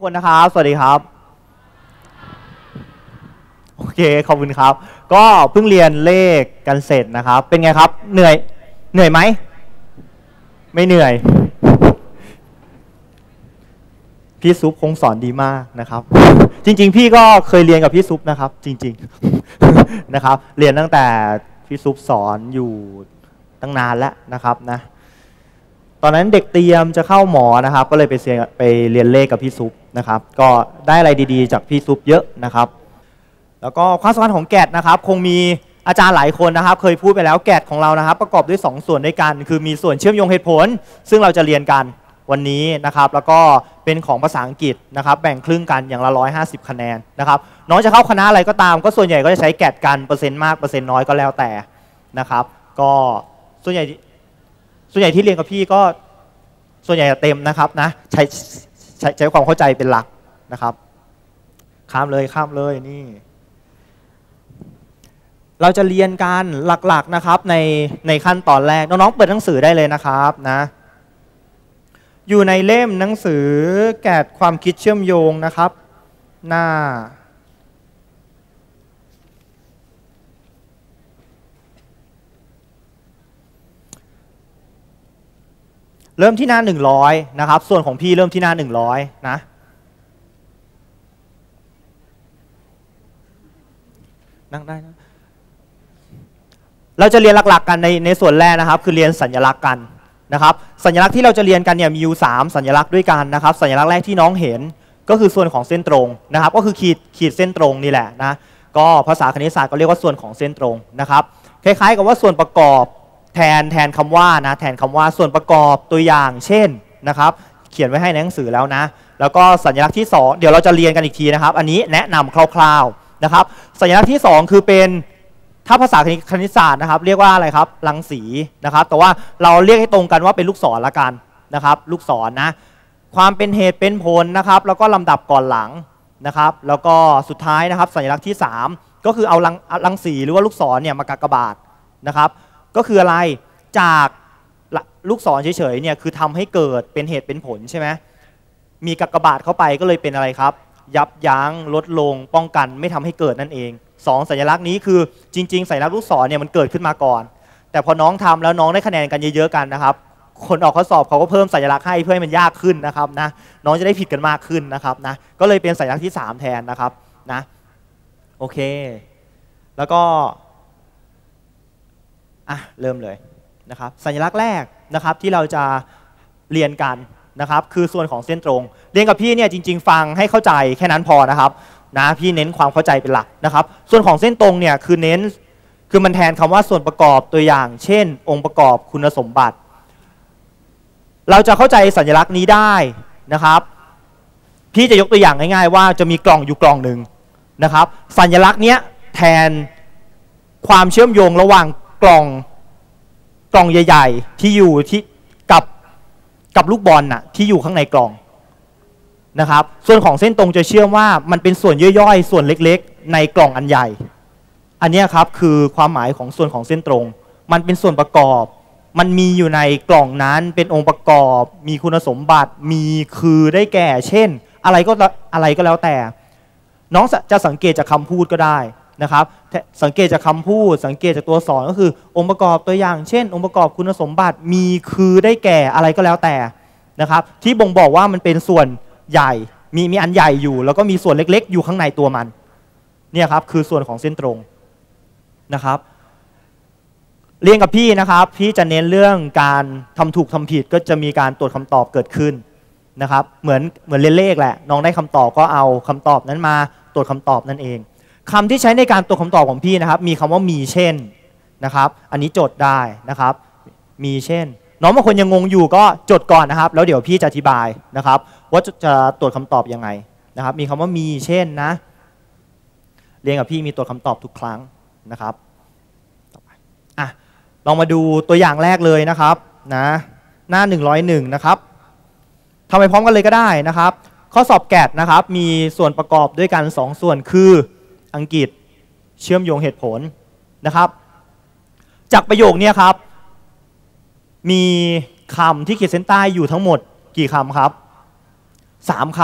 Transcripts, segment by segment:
ทุกคนนะครับ สวัสดีครับ โอเค ขอบคุณครับ ก็เพิ่งเรียนเลขกันเสร็จนะครับ เป็นไงครับ เหนื่อย เหนื่อยไหม ไม่เหนื่อย พี่ซุปคงสอนดีมากนะครับ จริง ๆ พี่ก็เคยเรียนกับพี่ซุปนะครับ จริง ๆ นะครับ เรียนตั้งแต่พี่ซุปสอนอยู่ตั้งนานแล้วนะครับนะ ตอนนั้นเด็กเตรียมจะเข้าหมอนะครับ ก็เลยไปเรียนไปเรียนเลขกับพี่ซุปนะครับ ก็ได้อะไรดีๆ จากพี่ซุปเยอะนะครับ แล้วก็ความสำคัญของแกดนะครับ คงมีอาจารย์หลายคนนะครับ เคยพูดไปแล้วแกดของเรานะครับ ประกอบด้วย 2 ส่วนด้วยกัน คือมีส่วนเชื่อมโยงเหตุผล ซึ่งเราจะเรียนกันวันนี้นะครับ แล้วก็เป็นของภาษาอังกฤษนะครับ แบ่งครึ่งกันอย่างละ 150 คะแนนนะครับ น้องจะเข้าคณะอะไรก็ตาม ก็ส่วนใหญ่ก็จะใช้แกดกันเปอร์เซ็นต์มากเปอร์เซ็นต์น้อยก็แล้วแต่นะครับ ก็ส่วนใหญ่ ส่วนใหญ่ที่เรียนกับพี่ก็ส่วนใหญ่เต็มนะครับนะใช้ใช้ใช้ความเข้าใจเป็นหลักนะครับ ข้ามเลยข้ามเลยนี่ เราจะเรียนกันหลักๆนะครับในในขั้นตอนแรกน้องๆเปิดหนังสือได้เลยนะครับนะ อยู่ในเล่มหนังสือแกดความคิดเชื่อมโยงนะครับ หน้า เริ่มที่หน้า 100 นะครับ ส่วนของพี่เริ่มที่หน้า 100 นะ นั่งได้นะ เราจะเรียนหลัก ๆ กันในในส่วนแรกนะครับ คือเรียนสัญลักษณ์กันนะครับ สัญลักษณ์ที่เราจะเรียนกันเนี่ยมีอยู่ 3 สัญลักษณ์ด้วยกันนะครับ สัญลักษณ์แรกที่น้องเห็นก็คือส่วนของเส้นตรงนะครับ ก็คือขีดขีดเส้นตรงนี่แหละนะ ก็ภาษาคณิตศาสตร์ก็เรียกว่าส่วนของเส้นตรงนะครับ คล้ายๆ กับว่าส่วนประกอบ แทนแทนคำว่านะแทนคำว่าส่วนประกอบตัวอย่างเช่นนะครับเขียนไว้ให้ในหนังสือแล้วนะ แล้วก็สัญลักษณ์ที่ 2 เดี๋ยวเราจะเรียนกันอีกทีนะครับ อันนี้แนะนำคร่าวๆนะครับ สัญลักษณ์ที่ 2 คือเป็นถ้าภาษาคณิตศาสตร์นะครับ เรียกว่าอะไรครับรังสีนะครับ แต่ว่าเราเรียกให้ตรงกันว่าเป็นลูกศรละกันนะครับ ลูกศรนะความเป็นเหตุเป็นผลนะครับ แล้วก็ลำดับก่อนหลังนะครับ แล้วก็สุดท้ายนะครับ สัญลักษณ์ที่ 3 ก็คือเอารังรังสีหรือว่าลูกศรเนี่ยมากากบาทนะครับ ก็คืออะไรจากลูกศรเฉยๆเนี่ยคือทำให้เกิดเป็นเหตุเป็นผลใช่ไหมมีกากบาทเข้าไปก็เลยเป็นอะไรครับ ยับยั้งลดลงป้องกันไม่ทำให้เกิดนั่นเองสองสัญลักษณ์นี้คือจริง ๆ สัญลักษณ์ลูกศรเนี่ยมันเกิดขึ้นมาก่อน แต่พอน้องทำแล้วน้องได้คะแนนกันเยอะๆกันนะครับ คนออกข้อสอบเขาก็เพิ่มสัญลักษณ์ให้เพื่อให้มันยากขึ้นนะครับนะน้องจะได้ผิดกันมากขึ้นนะครับนะก็เลยเป็นสัญลักษณ์ที่ 3 แทนนะครับนะโอเค แล้วก็ อะเริ่มเลยนะครับสัญลักษณ์แรกนะครับที่เราจะเรียนกันนะครับคือส่วนของเส้นตรง เรียนกับพี่เนี่ยจริง ๆ ฟังให้เข้าใจแค่นั้นพอนะครับนะพี่เน้นความเข้าใจเป็นหลักนะครับ ส่วนของเส้นตรงเนี่ยคือเน้นคือมันแทนคำว่าส่วนประกอบตัวอย่าง เช่น องค์ประกอบคุณสมบัติ เราจะเข้าใจสัญลักษณ์นี้ได้นะครับ พี่จะยกตัวอย่างง่ายๆ ว่าจะมีกล่องอยู่กล่องหนึ่งนะครับ สัญลักษณ์เนี้ยแทนความเชื่อมโยงระหว่าง กล่องกล่องใหญ่ ๆ ที่อยู่ที่กับกับลูกบอลน่ะที่อยู่ข้างในกล่องนะครับ ส่วนของเส้นตรงจะเชื่อมว่ามันเป็นส่วนย่อยๆ ส่วนเล็กๆ ในกล่องอันใหญ่ อันนี้ครับคือความหมายของส่วนของเส้นตรง มันเป็นส่วนประกอบ มันมีอยู่ในกล่องนั้นเป็นองค์ประกอบ มีคุณสมบัติมีคือได้แก่ เช่น อะไรก็อะไรก็แล้วแต่ น้องจะสังเกตจากคำพูดก็ได้ นะครับสังเกตจากคำพูด สังเกตจากตัวสอนก็คือ องค์ประกอบตัวอย่าง เช่น องค์ประกอบคุณสมบัติมีคือได้แก่อะไรก็แล้วแต่นะครับที่บ่งบอกว่ามันเป็นส่วนใหญ่มีมีอันใหญ่อยู่ แล้วก็มีส่วนเล็กๆ อยู่ข้างในตัวมันเนี่ยครับคือส่วนของเส้นตรงนะครับ เรียนกับพี่นะครับ พี่จะเน้นเรื่องการทำถูกทำผิดก็จะมีการตรวจคำตอบเกิดขึ้นนะครับ เหมือนเหมือนเรียนเลขแหละน้องได้คำตอบก็เอาคำตอบนั้นมาตรวจคำตอบนั่นเอง คำที่ใช้ในการตรวจคำตอบของพี่นะครับ มีคำว่ามีเช่นนะครับ อันนี้จดได้นะครับ มีเช่น น้องบางคนยังงงอยู่ก็จดก่อนนะครับ แล้วเดี๋ยวพี่จะอธิบายนะครับ ว่าจะตรวจคำตอบยังไงนะครับ มีคำว่ามีเช่นนะ เรียนกับพี่มีตรวจคำตอบทุกครั้งนะครับอะลองมาดูตัวอย่างแรกเลยนะครับนะหน้า 101 นะครับทำไปพร้อมกันเลยก็ได้นะครับ ข้อสอบแกดนะครับ มีส่วนประกอบด้วยกัน 2 ส่วนคือ อังกฤษ เชื่อมโยงเหตุผลนะครับ จากประโยคนี้ครับ มีคำที่ขีดเส้นใต้อยู่ทั้งหมดกี่คำครับสามค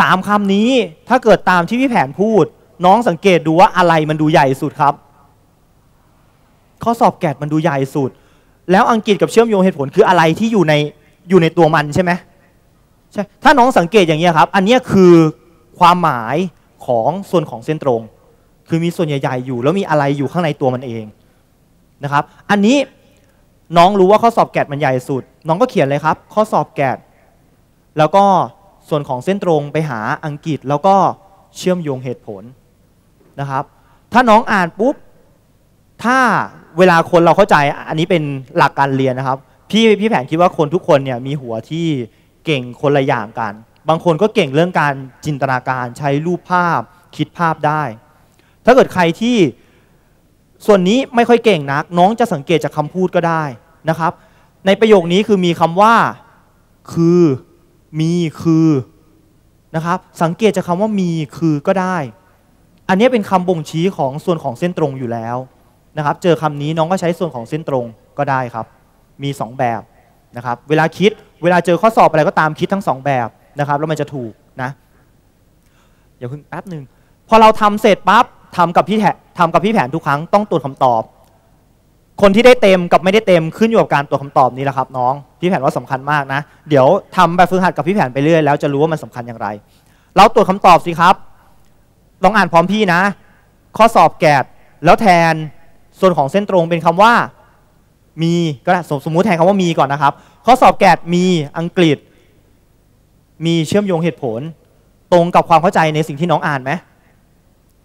สามคำนี้ถ้าเกิดตามที่พี่แผนพูด น้องสังเกตดูว่าอะไรมันดูใหญ่สุดครับ ข้อสอบแกดมันดูใหญ่สุด แล้วอังกฤษกับเชื่อมโยงเหตุผลคืออะไรที่อยู่ในอยู่ในตัวมันใช่ไหมใช่ถ้าน้องสังเกตอย่างนี้ครับ อันนี้คือความหมาย ของส่วนของเส้นตรง คือมีส่วนใหญ่ๆอยู่ แล้วมีอะไรอยู่ข้างในตัวมันเองนะครับ อันนี้น้องรู้ว่าข้อสอบแกดมันใหญ่สุด น้องก็เขียนเลยครับ ข้อสอบแกดแล้วก็ส่วนของเส้นตรงไปหาอังกฤษแล้วก็เชื่อมโยงเหตุผลนะครับ ถ้าน้องอ่านปุ๊บ ถ้าเวลาคนเราเข้าใจอันนี้เป็นหลักการเรียนนะครับ พี่พี่แผนคิดว่าคนทุกคนเนี่ยมีหัวที่เก่งคนละอย่างกัน บางคนก็เก่งเรื่องการจินตนาการใช้รูปภาพคิดภาพได้ ถ้าเกิดใครที่ส่วนนี้ไม่ค่อยเก่งนัก น้องจะสังเกตจากคำพูดก็ได้นะครับ ในประโยคนี้คือมีคำว่า คือมีคือนะครับสังเกตจากคำว่ามีคือก็ได้ อันนี้เป็นคำบ่งชี้ของส่วนของเส้นตรงอยู่แล้วนะครับ เจอคำนี้น้องก็ใช้ส่วนของเส้นตรงก็ได้ครับ มี 2 แบบนะครับ เวลาคิดเวลาเจอข้อสอบอะไรก็ตามคิดทั้ง 2 แบบ นะครับแล้วมันจะถูกนะอย่าเพิ่งแป๊บหนึ่งพอเราทำเสร็จปั๊บทำกับพี่แผนทำกับพี่แผนทุกครั้งต้องตรวจคำตอบ คนที่ได้เต็มกับไม่ได้เต็มขึ้นอยู่กับการตรวจคำตอบนี้แหละครับน้องพี่แผนว่าสำคัญมากนะ เดี๋ยวทำแบบฝึกหัดกับพี่แผนไปเรื่อยแล้วจะรู้ว่ามันสำคัญอย่างไร เราตรวจคำตอบสิครับลองอ่านพร้อมพี่นะ ข้อสอบแกดแล้วแทนส่วนของเส้นตรงเป็นคำว่ามีก็ได้สมมติแทนคำว่ามีก่อนนะครับ ข้อสอบแกดมีอังกฤษ มีเชื่อมโยงเหตุผล ตรงกับความเข้าใจในสิ่งที่น้องอ่านไหม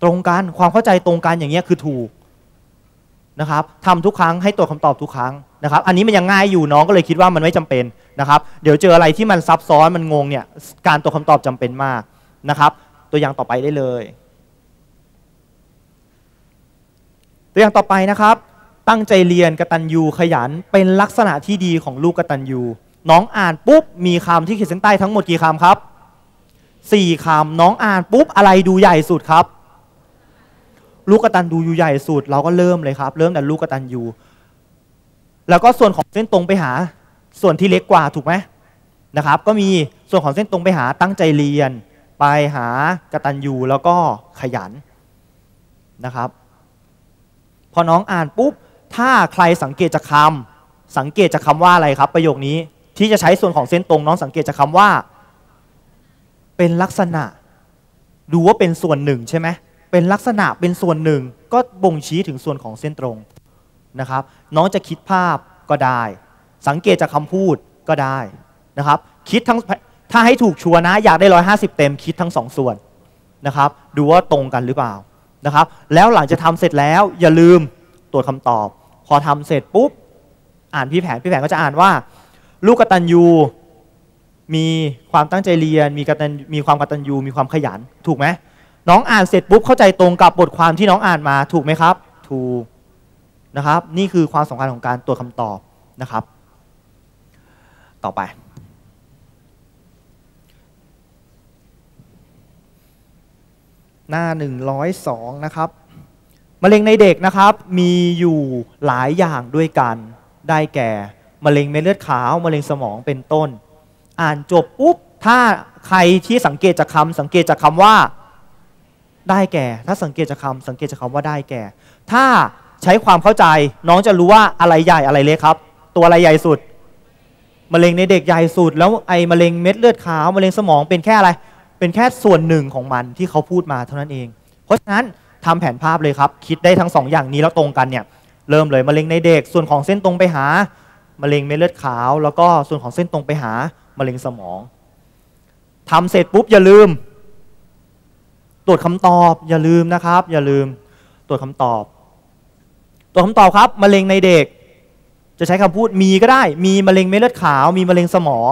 ตรงกันความเข้าใจตรงกันอย่างเงี้ยคือถูกนะครับทำทุกครั้งให้ตรวจคำตอบทุกครั้งนะครับ อันนี้มันยังง่ายอยู่น้องก็เลยคิดว่ามันไม่จำเป็นนะครับ เดี๋ยวเจออะไรที่มันซับซ้อนมันงงเนี่ยการตรวจคำตอบจำเป็นมากนะครับ ตัวอย่างต่อไปได้เลย ตัวอย่างต่อไปนะครับ ตั้งใจเรียนกระตัญญูขยันเป็นลักษณะที่ดีของลูกกระตัญญู น้องอ่านปุ๊บมีคำที่ขีดเส้นใต้ทั้งหมดกี่คำครับสี่คำน้องอ่านปุ๊บอะไรดูใหญ่สุดครับ ลูกกระตันยูอยู่ใหญ่สุด เราก็เริ่มเลยครับ เริ่มแต่ลูกกระตันยูแล้วก็ส่วนของเส้นตรงไปหา ส่วนที่เล็กกว่าถูกไหมนะครับ ก็มีส่วนของเส้นตรงไปหาตั้งใจเรียน ไปหากระตันยูแล้วก็ขยันนะครับ พอน้องอ่านปุ๊บถ้าใครสังเกตจากคำสังเกตจากคาว่าอะไรครับ ประโยคนี้ ที่จะใช้ส่วนของเส้นตรงน้องสังเกตจากคาว่า เป็นลักษณะ ดูว่าเป็นส่วนหนึ่งใช่ไหมเป็นลักษณะเป็นส่วนหนึ่ง ก็บ่งชี้ถึงส่วนของเส้นตรงนะครับ น้องจะคิดภาพก็ได้ สังเกตจากคำพูดก็ได้นะครับ คิดทั้งถ้าให้ถูกชัวนะ อยากได้ร้อยห้าสิบเต็มคิดทั้งสองส่วนนะครับ ดูว่าตรงกันหรือเปล่านะครับ แล้วหลังจะทำเสร็จแล้วอย่าลืมตรวจคำตอบ พอทำเสร็จปุ๊บ อ่านพี่แผนพี่แผนก็จะอ่านว่า ลูกกตัญญูมีความตั้งใจเรียน มีกตัญมีความกตัญญูมีความขยันถูกไหมน้องอ่านเสร็จปุ๊บเข้าใจตรงกับบทความที่น้องอ่านมาถูกไหมครับ ถูกนะครับ นี่คือความสำคัญของการตรวจคำตอบนะครับ ต่อไป หน้า 102 นะครับมะเร็งในเด็กนะครับมีอยู่หลายอย่างด้วยกันได้แก่ มะเร็งเม็ดเลือดขาวมะเร็งสมองเป็นต้น อ่านจบปุ๊บถ้าใครที่สังเกตจากคำสังเกตจากคำว่าได้แก่ ถ้าสังเกตจากคำสังเกตจากคำว่าได้แก่ ถ้าใช้ความเข้าใจน้องจะรู้ว่าอะไรใหญ่อะไรเล็กครับ ตัวอะไรใหญ่สุดมะเร็งในเด็กใหญ่สุด แล้วไอ้มะเร็งเม็ดเลือดขาวมะเร็งสมองเป็นแค่อะไร เป็นแค่ส่วนหนึ่งของมันที่เขาพูดมาเท่านั้นเอง เพราะฉะนั้นทำแผนภาพเลยครับ คิดได้ทั้งสองอย่างนี้แล้วตรงกันเนี่ยเริ่มเลยมะเร็งในเด็กส่วนของเส้นตรงไปหา มะเร็งเม็ดเลือดขาว แล้วก็ส่วนของเส้นตรงไปหามะเร็งสมองทำเสร็จปุ๊บอย่าลืม ตรวจคำตอบอย่าลืมนะครับ อย่าลืมตรวจคำตอบ ตรวจคำตอบครับมะเร็งในเด็ก จะใช้คำพูดมีก็ได้ มีมะเร็งเม็ดเลือดขาว มีมะเร็งสมอง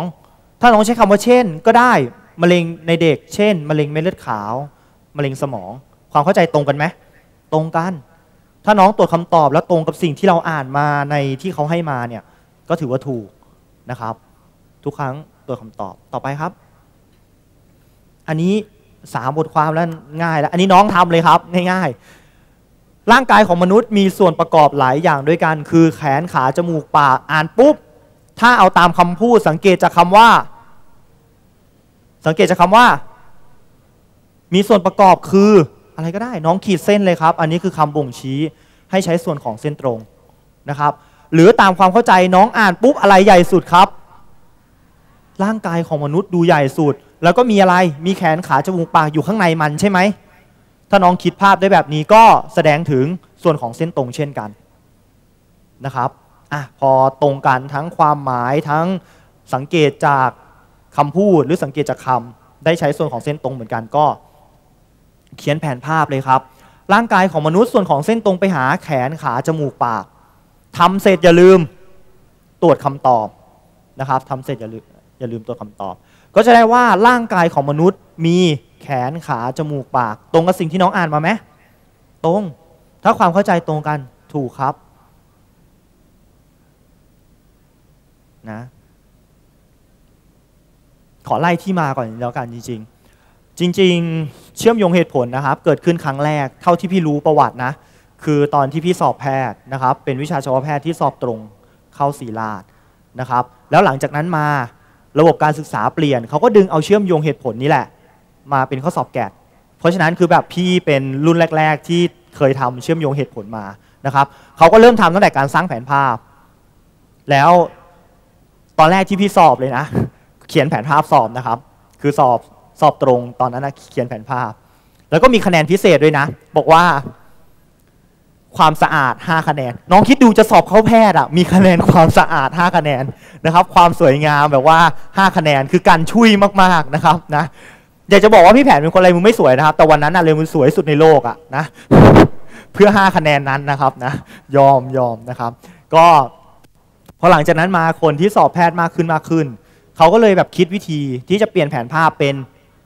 ถ้าน้องใช้คำว่าเช่น ก็ได้มะเร็งในเด็ก เช่นมะเร็งเม็ดเลือดขาวมะเร็งสมอง ความเข้าใจตรงกันไหมตรงกัน ถ้าน้องตรวจคำตอบแล้วตรงกับสิ่งที่เราอ่านมาในที่เขาให้มาเนี่ย ก็ถือว่าถูกนะครับ ทุกครั้งตรวจคำตอบต่อไปครับ อันนี้สามบทความแล้วง่ายแล้ว อันนี้น้องทำเลยครับง่ายๆร่างกายของมนุษย์มีส่วนประกอบหลายอย่างด้วยกัน คือแขนขาจมูกปากอ่านปุ๊บ ถ้าเอาตามคำพูดสังเกตจากคำว่า สังเกตจากคำว่า มีส่วนประกอบคืออะไรก็ได้ น้องขีดเส้นเลยครับ อันนี้คือคำบ่งชี้ให้ใช้ส่วนของเส้นตรงนะครับ หรือตามความเข้าใจน้องอ่านปุ๊บอะไรใหญ่สุดครับ ร่างกายของมนุษย์ดูใหญ่สุด แล้วก็มีอะไรมีแขนขาจมูกปากอยู่ข้างในมันใช่ไหมถ้าน้องคิดภาพได้แบบนี้ก็แสดงถึงส่วนของเส้นตรงเช่นกันนะครับอะพอตรงกันทั้งความหมายทั้งสังเกตจากคำพูดหรือสังเกตจากคำได้ใช้ส่วนของเส้นตรงเหมือนกันก็ เขียนแผนภาพเลยครับ ร่างกายของมนุษย์ส่วนของเส้นตรงไปหาแขนขาจมูกปาก ทำเสร็จอย่าลืมตรวจคำตอบนะครับทำเสร็จอย่าลืมอย่าลืมตรวจคำตอบ ก็จะได้ว่าร่างกายของมนุษย์มีแขนขาจมูกปาก ตรงกับสิ่งที่น้องอ่านมาไหมตรง ถ้าความเข้าใจตรงกันถูกครับนะขอไล่ที่มาก่อนแล้วกันจริง ๆ จริง ๆ เชื่อมโยงเหตุผลนะครับ เกิดขึ้นครั้งแรกเท่าที่พี่รู้ประวัตินะ คือตอนที่พี่สอบแพทย์นะครับ เป็นวิชาชีวแพทย์ที่สอบตรงเข้าศรีราชนะครับ แล้วหลังจากนั้นมาระบบการศึกษาเปลี่ยนเขาก็ดึงเอาเชื่อมโยงเหตุผลนี่แหละ มาเป็นข้อสอบแกดเพราะฉะนั้นคือแบบพี่เป็นรุ่นแรก ๆ ที่เคยทำเชื่อมโยงเหตุผลมานะครับเขาก็เริ่มทำตั้งแต่การสร้างแผนภาพ แล้วตอนแรกที่พี่สอบเลยนะ เขียนแผนภาพสอบนะครับ คือสอบสอบตรงตอนนั้นนะเขียนแผนภาพ แล้วก็มีคะแนนพิเศษด้วยนะ บอกว่า ความสะอาด 5 คะแนน น้องคิดดูจะสอบเข้าแพทย์อะมีคะแนนความสะอาด 5 คะแนนนะครับ ความสวยงามแบบว่า 5 คะแนนคือการช่วยมากๆนะครับนะอยากจะบอกว่าพี่แผนเป็นคนอะไรมึงไม่สวยนะครับ แต่วันนั้นอะเลยมึงสวยสุดในโลกอะนะเพื่อ 5 คะแนนนั้นนะครับนะยอมยอมนะครับ ก็พอหลังจากนั้นมาคนที่สอบแพทย์มากขึ้นมากขึ้นเขาก็เลยแบบคิดวิธีที่จะเปลี่ยนแผนภาพเป็น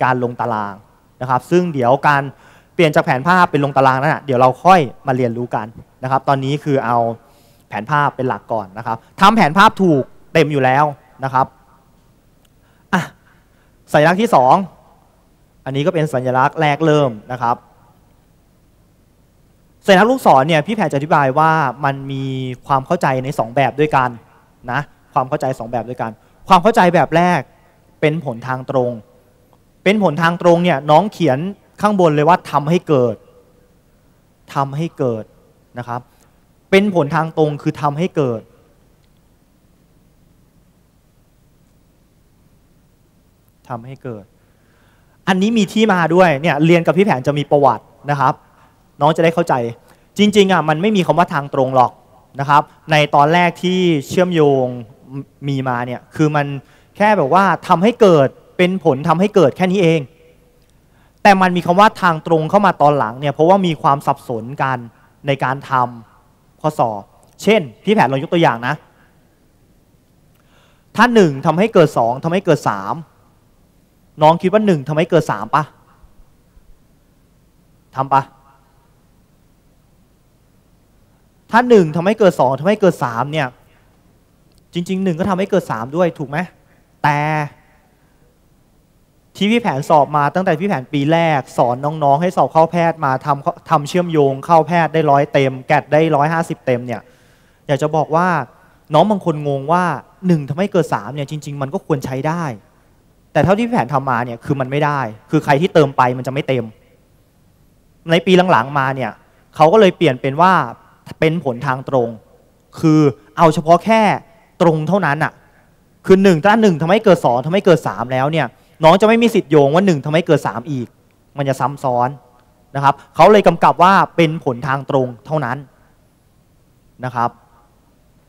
การลงตารางนะครับ ซึ่งเดี๋ยวการ เปลี่ยนจากแผนภาพเป็นลงตารางนั้นนะเดี๋ยวเราค่อยมาเรียนรู้กันนะครับ ตอนนี้คือเอาแผนภาพเป็นหลักก่อนนะครับทำแผนภาพถูกเต็มอยู่แล้วนะครับอะสัญลักษณ์ที่ 2 อันนี้ก็เป็นสัญลักษณ์แรกเริ่มนะครับสัญลักษณ์ลูกศรเนี่ยพี่แผนจะอธิบายว่ามันมีความเข้าใจใน 2 แบบด้วยกันนะความเข้าใจ 2 แบบด้วยกัน ความเข้าใจแบบแรกเป็นผลทางตรง เป็นผลทางตรงเนี่ยน้องเขียน ข้างบนเลยว่าทำให้เกิดทำให้เกิดนะครับ เป็นผลทางตรงคือทำให้เกิดทำให้เกิด อันนี้มีที่มาด้วยเนี่ยเรียนกับพี่แผนจะมีประวัตินะครับ น้องจะได้เข้าใจจริงๆอะมันไม่มีคำว่าทางตรงหรอกนะครับ ในตอนแรกที่เชื่อมโยงมีมาเนี่ยคือมันแค่แบบว่าทำให้เกิดเป็นผลทำให้เกิดแค่นี้เอง แต่มันมีคำว่าทางตรงเข้ามาตอนหลังเนี่ยเพราะว่ามีความสับสนกันในการทำข้อสอบ เช่น พี่แผนลองยกตัวอย่างนะ ถ้าหนึ่งทำให้เกิดสองทำให้เกิดสามน้องคิดว่าหนึ่งทำให้เกิดสามปะทำปะถ้าหนึ่งทำให้เกิดสองทำให้เกิดสามเนี่ยจริงๆหนึ่งก็ทำให้เกิดสามด้วยถูกไหมแต่ ที่พี่แผนสอบมาตั้งแต่พี่แผนปีแรก สอนน้องๆ ให้สอบเข้าแพทย์มาทำทำเชื่อมโยงเข้าแพทย์ได้ร้อยเต็ม แกดได้ร้อยห้าสิบเต็มเนี่ยอยากจะบอกว่าน้องบางคนงงว่าหนึ่งทำให้เกิดสามเนี่ยจริง ๆ มันก็ควรใช้ได้ แต่เท่าที่พี่แผนทำมาเนี่ยคือมันไม่ได้ คือใครที่เติมไปมันจะไม่เต็ม ในปีหลังๆมาเนี่ยเขาก็เลยเปลี่ยนเป็นว่าเป็นผลทางตรง คือเอาเฉพาะแค่ตรงเท่านั้นอะคือหนึ่งถ้าหนึ่งทำให้เกิดสองทำให้เกิดสามแล้วเนี่ย น้องจะไม่มีสิทธิ์โยงว่าหนึ่งทำให้เกิดสามอีก มันจะซ้ำซ้อนนะครับเขาเลยกำกับว่าเป็นผลทางตรงเท่านั้นนะครับ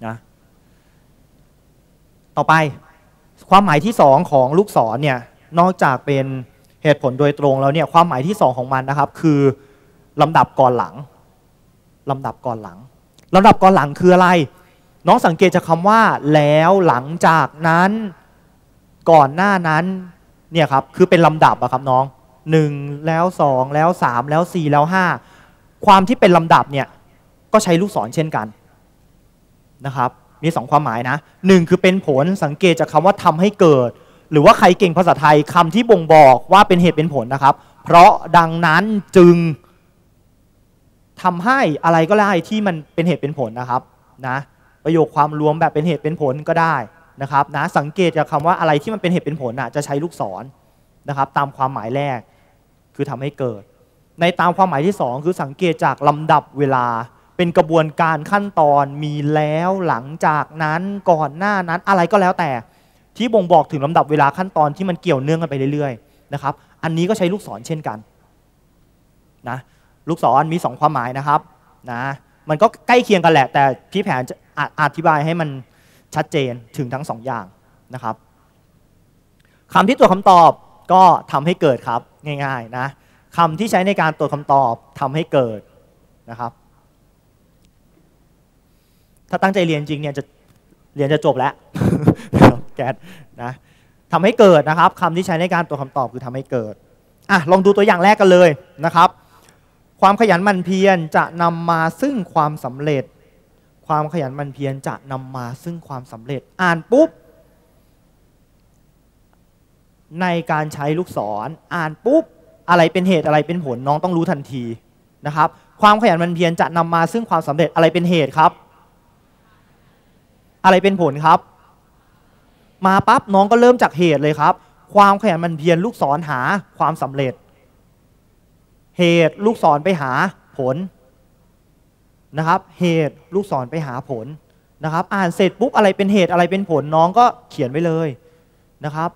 นะต่อไปความหมายที่สองของลูกศรเนี่ยนอกจากเป็นเหตุผลโดยตรงแล้วเนี่ยความหมายที่สองของมันนะครับ คือลำดับก่อนหลังลำดับก่อนหลังลำดับก่อนหลังคืออะไร น้องสังเกตจากคำว่า แล้วหลังจากนั้น ก่อนหน้านั้น เนี่ยครับคือเป็นลำดับอะครับน้องหนึ่งแล้วสองแล้วสามแล้วสี่แล้วห้าความที่เป็นลำดับเนี่ยก็ใช้ลูกศรเช่นกันนะครับมีสองความหมายนะหนึ่งคือเป็นผลสังเกตจากคำว่าทำให้เกิด หรือว่าใครเก่งภาษาไทยคำที่บ่งบอกว่าเป็นเหตุเป็นผลนะครับ เพราะดังนั้นจึงทำให้อะไรก็ได้ที่มันเป็นเหตุเป็นผลนะครับนะประโยคความรวมแบบเป็นเหตุเป็นผลก็ได้ นะครับนะสังเกตจากคำว่าอะไรที่มันเป็นเหตุเป็นผลอะจะใช้ลูกศรนะครับตามความหมายแรกคือทำให้เกิด ในตามความหมายที่ 2 คือสังเกตจากลำดับเวลาเป็นกระบวนการขั้นตอนมีแล้วหลังจากนั้นก่อนหน้านั้นอะไรก็แล้วแต่ ที่บ่งบอกถึงลำดับเวลาขั้นตอนที่มันเกี่ยวเนื่องกันไปเรื่อยๆนะครับอันนี้ก็ใช้ลูกศรเช่นกันนะลูกศรมี 2 ความหมายนะครับนะมันก็ใกล้เคียงกันแหละ แต่พี่แผนจะอธิบายให้มัน ชัดเจนถึงทั้งสองอย่างนะครับคำที่ตรวจคำตอบก็ทำให้เกิดครับง่ายๆนะคำที่ใช้ในการตรวจคำตอบทำให้เกิดนะครับ ถ้าตั้งใจเรียนจริงเนี่ยจะเรียนจะจบแล้วแกนะทำให้เกิดนะครับคำที่ใช้ในการตรวจคำตอบคือทำให้เกิดอะลองดูตัวอย่างแรกกันเลยนะครับ ความขยันหมั่นเพียรจะนำมาซึ่งความสำเร็จ ความขยันมันเพียรจะนำมาซึ่งความสำเร็จ อ่านปุ๊บ ในการใช้ลูกศรออ่านปุ๊บ อะไรเป็นเหตุอะไรเป็นผลน้องต้องรู้ทันทีนะครับ ความขยันมันเพียรจะนำมาซึ่งความสำเร็จอะไรเป็นเหตุครับ อะไรเป็นผลครับ มาปั๊บน้องก็เริ่มจากเหตุเลยครับ ความขยันมันเพียรลูกศรหาความสำเร็จ เหตุลูกศรไปหาผล นะครับ เหตุลูกศรไปหาผลนะครับ อ่านเสร็จปุ๊บอะไรเป็นเหตุอะไรเป็นผลน้องก็เขียนไว้เลยนะครับ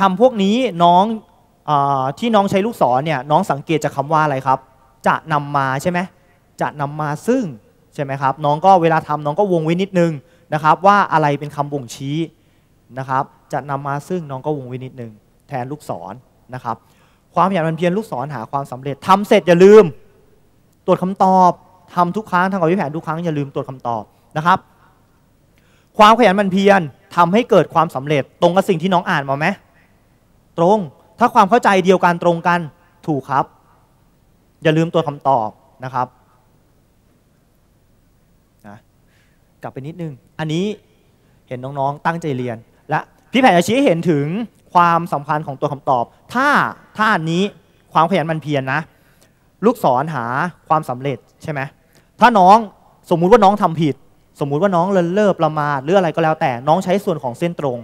ทำพวกนี้น้องอที่น้องใช้ลูกศรเนี่ยน้องสังเกตจากคาว่าอะไรครับ จะนำมาใช่ไหมจะนำมาซึ่งใช่ไหมครับ น้องก็เวลาทำน้องก็วงไว้นิดนึงนะครับ ว่าอะไรเป็นคำบ่งชี้นะครับ จะนำมาซึ่งน้องก็วงไว้นิดนึงแทนลูกศรนะครับ ความขยันมันเพียรลูกศรหาความสำเร็จทำเสร็จอย่าลืม ตรวจคำตอบทำทุกครั้งทำกับวิแผนทุกครั้งอย่าลืมตรวจคำตอบนะครับ ความขยันมันเพียรทำให้เกิดความสำเร็จตรงกับสิ่งที่น้องอ่านมาไหมตรงถ้าความเข้าใจเดียวกันตรงกันถูกครับ อย่าลืมตัวคำตอบนะครับนะกลับไปนิดนึง อันนี้เห็นน้องๆ ตั้งใจเรียน และพี่แผนจะชี้เห็นถึงความสำคัญของตัวคำตอบ ถ้าถ้าอันนี้ความขยันมันเพียรนนะ ลูกศรหาความสำเร็จใช่ไหมถ้าน้องสมมุติว่าน้องทำผิด สมมุติว่าน้องเลินเล่อประมาทหรืออะไรก็แล้วแต่น้องใช้ส่วนของเส้นตรง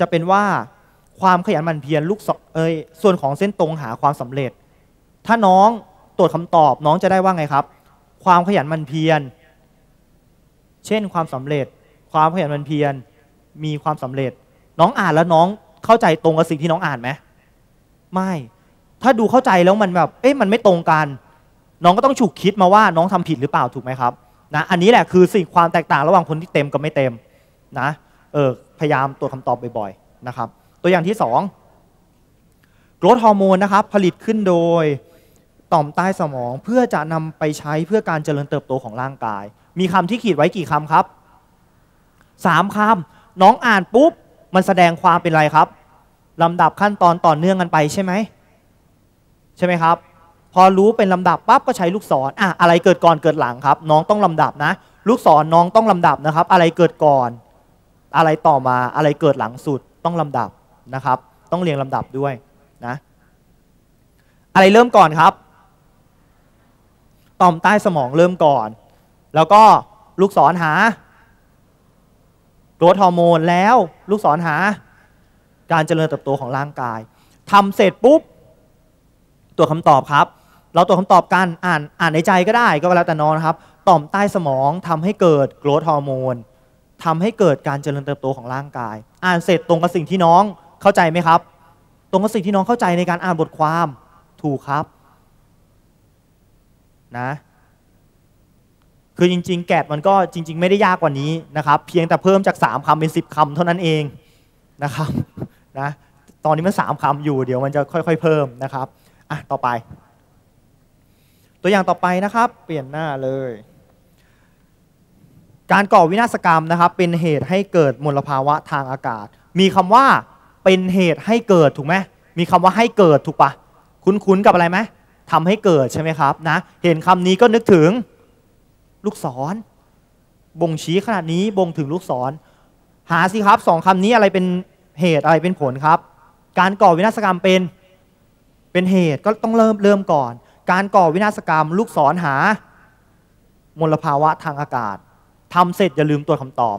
จะเป็นว่าความขยันหมั่นเพียรลูกเอ้ยส่วนของเส้นตรงหาความสำเร็จ ถ้าน้องตรวจคำตอบน้องจะได้ว่าไงครับ ความขยันหมั่นเพียรเช่นความสำเร็จ ความขยันหมั่นเพียรมีความสำเร็จ น้องอ่านแล้วน้องเข้าใจตรงกับสิ่งที่น้องอ่านไหมไม่ ถ้าดูเข้าใจแล้วมันแบบ เอ๊ะมันไม่ตรงกัน น้องก็ต้องฉุกคิดมาว่าน้องทำผิดหรือเปล่าถูกไหมครับนะอันนี้แหละคือสิ่งความแตกต่างระหว่างคนที่เต็มกับไม่เต็มนะเออพยายามตรวจคำตอบบ่อยๆนะครับ ตัวอย่างที่2กรดฮอร์โมนนะครับ ผลิตขึ้นโดยต่อมใต้สมองเพื่อจะนำไปใช้เพื่อการเจริญเติบโตของร่างกาย มีคำที่ขีดไว้กี่คำครับสามคำน้องอ่านปุ๊บ มันแสดงความเป็นอะไรครับลำดับขั้นตอนต่อเนื่องกันไปใช่ไหม ใช่ไหมครับ พอรู้เป็นลำดับปั๊บก็ใช้ลูกศรอะอะไรเกิดก่อนเกิดหลังครับ น้องต้องลำดับนะ ลูกศรน้องต้องลำดับนะครับ อะไรเกิดก่อน อะไรต่อมาอะไรเกิดหลังสุดต้องลำดับนะครับ ต้องเรียงลำดับด้วยนะอะไรเริ่มก่อนครับต่อมใต้สมองเริ่มก่อน แล้วก็ลูกศรหาโกรทฮอร์โมนแล้วลูกศรหา การเจริญเติบโตของร่างกายทำเสร็จปุ๊บ ตัวคำตอบครับ เราตัวคำตอบกันอ่านอ่านในใจก็ได้ก็แล้วแต่น้องนครับ ต่อมใต้สมองทำให้เกิดโกรทฮอร์โมนทำให้เกิดการเจริญเติบโตของร่างกาย อ่านเสร็จตรงกับสิ่งที่น้องเข้าใจไหมครับ ตรงกับสิ่งที่น้องเข้าใจในการอ่านบทความถูกครับนะ คือจริง ๆ แกะมันก็จริง ๆ ไม่ได้ยากกว่านี้นะครับ เพียงแต่เพิ่มจาก 3คำเป็น 10คำเท่านั้นเองนะครับนะตอนนี้มัน 3คำอยู่เดี๋ยวมันจะค่อย ๆ เพิ่มนะครับ อะต่อไป ตัวอย่างต่อไปนะครับ เปลี่ยนหน้าเลย การก่อวินาศกรรมนะครับ เป็นเหตุให้เกิดมลภาวะทางอากาศ มีคำว่าเป็นเหตุให้เกิดถูกไหมมีคำว่าให้เกิดถูกปะคุ้นๆกับอะไรไหมทำให้เกิดใช่ไหมครับนะเห็นคำนี้ก็นึกถึงลูกศร บ่งชี้ขนาดนี้บ่งถึงลูกศร หาสิครับสองคำนี้อะไรเป็นเหตุอะไรเป็นผลครับ การก่อวินาศกรรมเป็น เป็นเหตุก็ต้องเริ่มเริ่มก่อน การก่อวินาศกรรม ลูกศรหามลภาวะทางอากาศทำเสร็จอย่าลืมตัวคำตอบ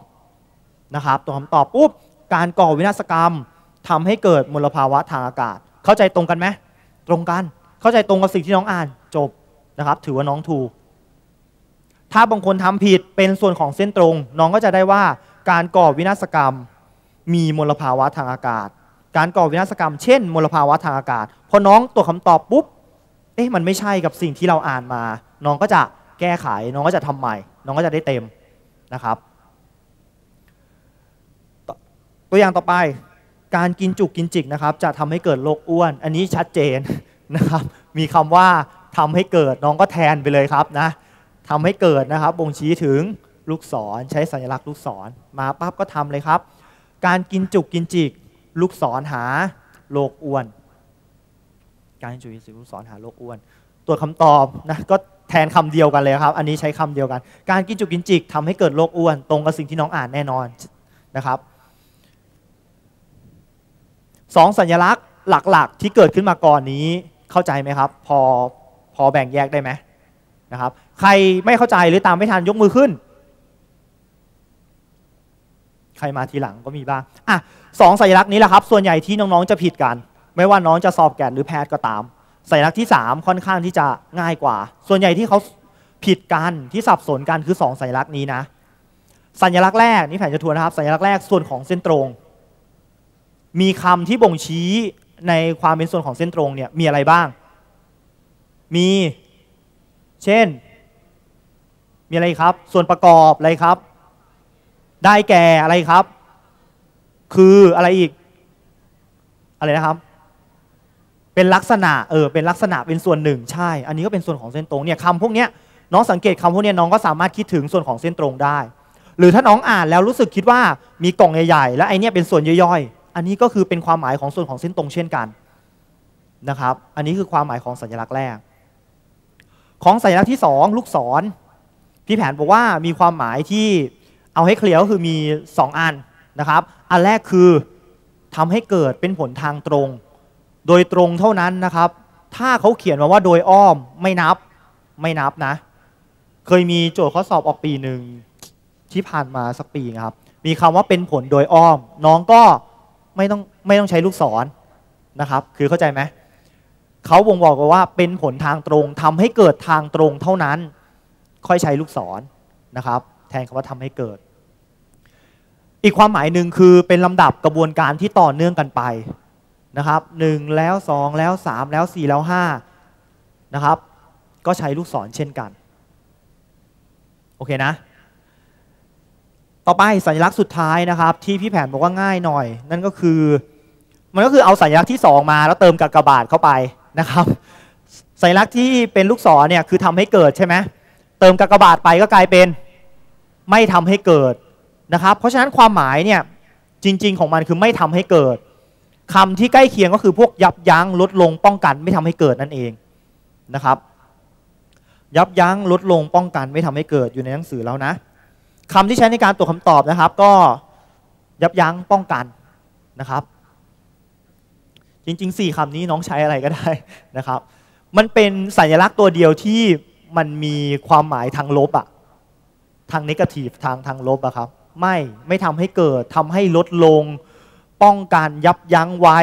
นะครับ ตัวคำตอบปุ๊บการก่อวินาศกรรมทำให้เกิดมลภาวะทางอากาศ เข้าใจตรงกันไหมตรงกัน เข้าใจตรงกับสิ่งที่น้องอ่านจบนะครับ ถือว่าน้องถูก ถ้าบางคนทำผิดเป็นส่วนของเส้นตรง น้องก็จะได้ว่าการก่อวินาศกรรม มีมลภาวะทางอากาศ การก่อวินาศกรรม เช่น มลภาวะทางอากาศ พอน้องตัวคำตอบปุ๊บ เอ๊ะ มันไม่ใช่กับสิ่งที่เราอ่านมา น้องก็จะแก้ไข น้องก็จะทำใหม่ น้องก็จะได้เต็มนะครับ ตัวอย่างต่อไป การกินจุกกินจิกนะครับ จะทำให้เกิดโรคอ้วน อันนี้ชัดเจนนะครับ มีคำว่าทำให้เกิด น้องก็แทนไปเลยครับนะทำให้เกิดนะครับ บ่งชี้ถึงลูกศร ใช้สัญลักษณ์ลูกศร มาปั๊บก็ทำเลยครับ การกินจุกกินจิก ลูกศรหาโรคอ้วน การกินจุกินจิกลูกศรหาโรคอ้วน ตัวคำตอบนะก็แทนคำเดียวกันเลยครับ อันนี้ใช้คำเดียวกัน การกินจุกกินจิกทำให้เกิดโรคอ้วน ตรงกับสิ่งที่น้องอ่านแน่นอนนะครับสองสัญลักษณ์หลักๆ ที่เกิดขึ้นมาก่อนนี้เข้าใจไหมครับ พอพอแบ่งแยกได้ไหมนะครับ ใครไม่เข้าใจหรือตามไม่ทันยกมือขึ้น ใครมาทีหลังก็มีบ้างอะสองสัญลักษณ์นี้แหละครับ ส่วนใหญ่ที่น้องๆจะผิดกัน ไม่ว่าน้องจะสอบแกนหรือแพทย์ก็ตาม สัญลักษณ์ที่ 3 ค่อนข้างที่จะง่ายกว่า ส่วนใหญ่ที่เขาผิดกันที่สับสนกันคือ 2 สัญลักษณ์นี้นะ สัญลักษณ์แรกนี่แผนจะทวนนะครับ สัญลักษณ์แรกส่วนของเส้นตรง มีคำที่บ่งชี้ในความเป็นส่วนของเส้นตรงเนี่ยมีอะไรบ้าง มี เช่น มีอะไรครับ ส่วนประกอบอะไรครับ ได้แก่อะไรครับ คืออะไรอีก อะไรนะครับ เป็นลักษณะเออเป็นลักษณะเป็นส่วนหนึ่งใช่ อันนี้ก็เป็นส่วนของเส้นตรงเนี่ยคำพวกเนี้ยน้องสังเกตคำพวกเนี้ยน้องก็สามารถคิดถึงส่วนของเส้นตรงได้ หรือถ้าน้องอ่านแล้วรู้สึกคิดว่ามีกล่องใหญ่ๆ แล้วไอเนี้ยเป็นส่วนย่อยๆ อันนี้ก็คือเป็นความหมายของส่วนของเส้นตรงเช่นกันนะครับ อันนี้คือความหมายของสัญลักษณ์แรก ของสัญลักษณ์ที่ 2 ลูกศรพี่แผนบอกว่ามีความหมายที่ เอาให้เคลียร์ก็คือมี 2 อันนะครับ อันแรกคือทำให้เกิดเป็นผลทางตรง โดยตรงเท่านั้นนะครับ ถ้าเขาเขียนมาว่าโดยอ้อมไม่นับไม่นับนะ เคยมีโจทย์ข้อสอบออกปีหนึ่งที่ผ่านมาสักปีครับ มีคำว่าเป็นผลโดยอ้อม น้องก็ไม่ต้องไม่ต้องใช้ลูกศรนะครับ คือเข้าใจไหมเขาบ่งบอกว่าเป็นผลทางตรงทำให้เกิดทางตรงเท่านั้น ค่อยใช้ลูกศรนะครับ แทนคำว่าทำให้เกิด อีกความหมายหนึ่งคือเป็นลำดับกระบวนการที่ต่อเนื่องกันไปนะครับหนึ่งแล้วสองแล้วสามแล้วสี่แล้วห้านะครับ ก็ใช้ลูกศรเช่นกัน โอเคนะ ต่อไปสัญลักษณ์สุดท้ายนะครับ ที่พี่แผนบอกว่าง่ายหน่อย นั่นก็คือ มันก็คือเอาสัญลักษณ์ที่ 2 มาแล้วเติมกากบาทเข้าไปนะครับ สัญลักษณ์ที่เป็นลูกศรเนี่ยคือทำให้เกิดใช่ไหมเติมกากบาทไปก็กลายเป็น ไม่ทำให้เกิดนะครับ เพราะฉะนั้นความหมายเนี่ยจริง ๆ ของมันคือไม่ทำให้เกิดคำที่ใกล้เคียงก็คือพวกยับยั้งลดลงป้องกันไม่ทำให้เกิดนั่นเองนะครับ ยับยั้งลดลงป้องกันไม่ทำให้เกิดอยู่ในหนังสือแล้วนะคำที่ใช้ในการตรวจคำตอบนะครับ ก็ยับยั้งป้องกันนะครับ จริงๆ4คำนี้น้องใช้อะไรก็ได้นะครับ มันเป็นสัญลักษณ์ตัวเดียวที่มันมีความหมายทางลบอะ ทางนิกทีฟทางทางลบอะครับ ไม่ไม่ทำให้เกิดทำให้ลดลง ป้องกันยับยั้งไว้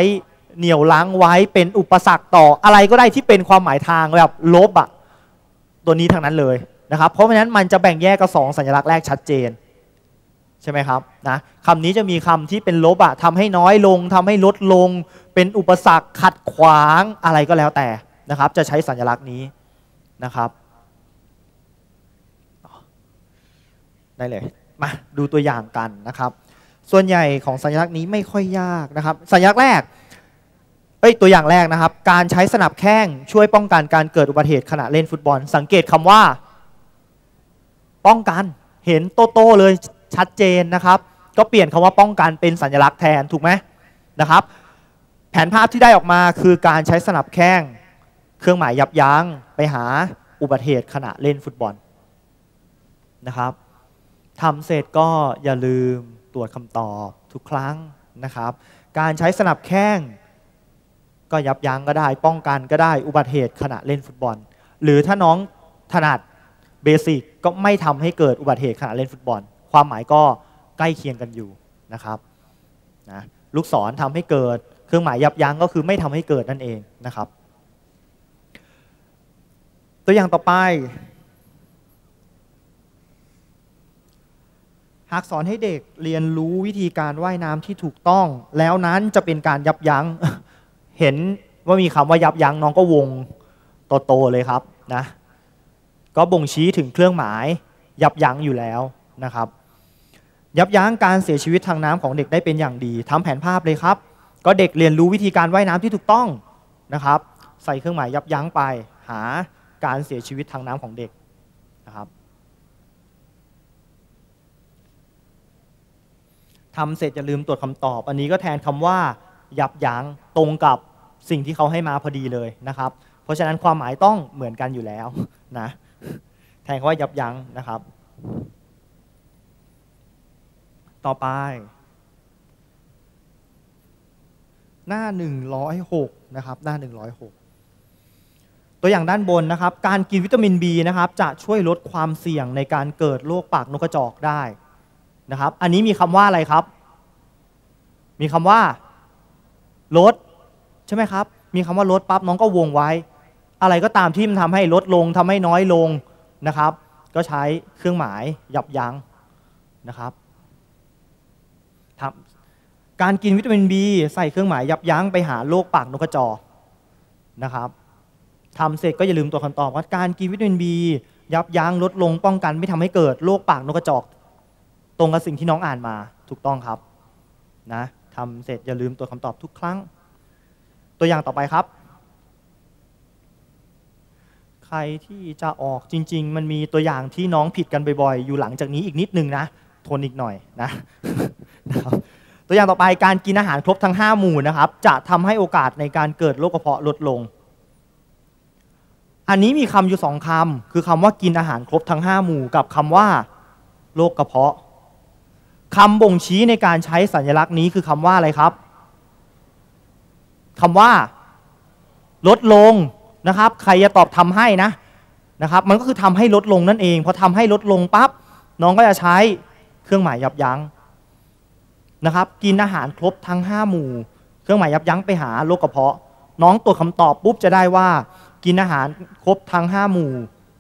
เหนี่ยวล้างไว้เป็นอุปสรรคต่ออะไรก็ได้ที่เป็นความหมายทางแบบลบอะตัวนี้ทางนั้นเลยนะครับ เพราะฉะนั้นมันจะแบ่งแยกกับสองสัญลักษณ์แรกชัดเจนใช่ไหมครับนะคำนี้จะมีคำที่เป็นลบอะทำให้น้อยลงทำให้ลดลง เป็นอุปสรรคขัดขวางอะไรก็แล้วแต่นะครับ จะใช้สัญลักษณ์นี้นะครับ ได้เลย มาดูตัวอย่างกันนะครับ ส่วนใหญ่ของสัญลักษณ์นี้ไม่ค่อยยากนะครับ สัญลักษณ์แรกเอ้ยตัวอย่างแรกนะครับ การใช้สนับแข้งช่วยป้องกันการเกิดอุบัติเหตุขณะเล่นฟุตบอล สังเกตคำว่า ป้องกันเห็นโตโต้เลยชัดเจนนะครับ ก็เปลี่ยนคำว่าป้องกันเป็นสัญลักษณ์แทนถูกไหมนะครับ แผนภาพที่ได้ออกมาคือการใช้สนับแข้งเครื่องหมายยับยั้งไปหาอุบัติเหตุขณะเล่นฟุตบอลนะครับ ทำเสร็จก็อย่าลืมตรวจคำตอบทุกครั้งนะครับ การใช้สนับแข้งก็ยับยั้งก็ได้ ป้องกันก็ได้อุบัติเหตุขณะเล่นฟุตบอล หรือถ้าน้องถนัดเบสิกก็ไม่ทำให้เกิดอุบัติเหตุขณะเล่นฟุตบอล ความหมายก็ใกล้เคียงกันอยู่นะครับนะลูกศรทำให้เกิด เครื่องหมายยับยั้งก็คือไม่ทำให้เกิดนั่นเองนะครับ ตัวอย่างต่อไป หากสอนให้เด็กเรียนรู้วิธีการว่ายน้ำที่ถูกต้อง แล้วนั้นจะเป็นการยับยั้ง เห็นว่ามีคำว่ายับยั้งน้องก็วงโตๆเลยครับนะก็บ่งชี้ถึงเครื่องหมายยับยั้งอยู่แล้วนะครับ ยับยั้งการเสียชีวิตทางน้ำของเด็กได้เป็นอย่างดีทำแผนภาพเลยครับ ก็เด็กเรียนรู้วิธีการว่ายน้ำที่ถูกต้องนะครับ ใส่เครื่องหมายยับยั้งไป หาการเสียชีวิตทางน้ำของเด็กนะครับ ทำเสร็จอย่าลืมตรวจคำตอบ อันนี้ก็แทนคำว่ายับยั้งตรงกับสิ่งที่เขาให้มาพอดีเลยนะครับ เพราะฉะนั้นความหมายต้องเหมือนกันอยู่แล้วนะแทนคำว่ายับยั้งนะครับ ต่อไป หน้า 106 นะครับ หน้า 106 ตัวอย่างด้านบนนะครับ การกินวิตามิน B นะครับ จะช่วยลดความเสี่ยงในการเกิดโรคปากนกกระจอกได้ นะครับ อันนี้มีคำว่าอะไรครับ มีคำว่าลดใช่ไหมครับ มีคำว่าลดปั๊บน้องก็วงไว้ อะไรก็ตามที่มันทำให้ลดลงทำให้น้อยลงนะครับ ก็ใช้เครื่องหมายยับยั้งนะครับทำการกินวิตามิน B ใส่เครื่องหมายยับยั้งไปหาโรคปากนกกระจอกนะครับทำเสร็จก็อย่าลืมตัวคำตอบว่าการกินวิตามิน B ยับยั้งลดลงป้องกันไม่ทำให้เกิดโรคปากนกกระจอก ตรงกับสิ่งที่น้องอ่านมาถูกต้องครับนะทำเสร็จอย่าลืมตัวคำตอบทุกครั้ง ตัวอย่างต่อไปครับ ใครที่จะออกจริง ๆ มันมีตัวอย่างที่น้องผิดกันบ่อยๆ อยู่หลังจากนี้อีกนิดนึงนะทนอีกหน่อยนะนะครับตัวอย่างต่อไปการกินอาหารครบทั้ง 5 หมู่นะครับ จะทำให้โอกาสในการเกิดโรคกระเพาะลดลง อันนี้มีคำอยู่สองคำคือคำว่ากินอาหารครบทั้ง 5 หมู่กับคำว่าโรคกระเพาะ คำบ่งชี้ในการใช้สัญลักษณ์นี้คือคำว่าอะไรครับคำว่าลดลงนะครับ ใครจะตอบทำให้นะนะครับ มันก็คือทำให้ลดลงนั่นเองพอทำให้ลดลงปั๊บน้องก็จะใช้เครื่องหมายยับยั้งนะครับ กินอาหารครบทั้ง 5 หมู่ เครื่องหมายยับยั้งไปหาโรคกระเพาะ น้องตัวจคำตอบปุ๊บจะได้ว่า กินอาหารครบทั้ง 5 หมู่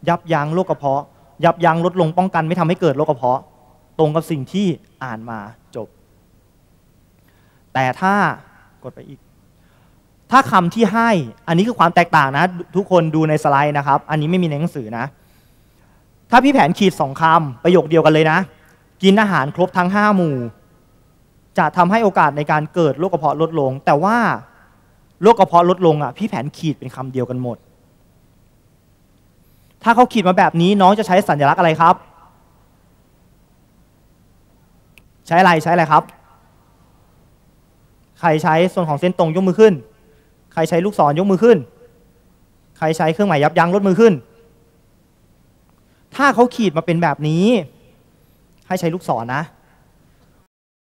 ยับยั้งโรคกระเพาะ ยับยั้งลดลงป้องกันไม่ทำให้เกิดโรคกระเพาะ ตรงกับสิ่งที่อ่านมาจบ แต่ถ้ากดไปอีก ถ้าคำที่ให้ อันนี้คือความแตกต่างนะ ทุกคนดูในสไลด์นะครับ อันนี้ไม่มีในหนังสือนะ ถ้าพี่แผนขีดสองคำประโยคเดียวกันเลยนะ กินอาหารครบทั้ง5หมู่ จะทำให้โอกาสในการเกิดโรคกระเพาะลดลง แต่ว่าโรคกระเพาะลดลงอะ พี่แผนขีดเป็นคำเดียวกันหมด ถ้าเขาขีดมาแบบนี้น้องจะใช้สัญลักษณ์อะไรครับ ใช้อะไรใช้อะไรครับ ใครใช้ส่วนของเส้นตรงยกมือขึ้น ใครใช้ลูกศรยกมือขึ้น ใครใช้เครื่องหมายยับยั้งลดมือขึ้น ถ้าเขาขีดมาเป็นแบบนี้ ให้ใช้ลูกศรนนะ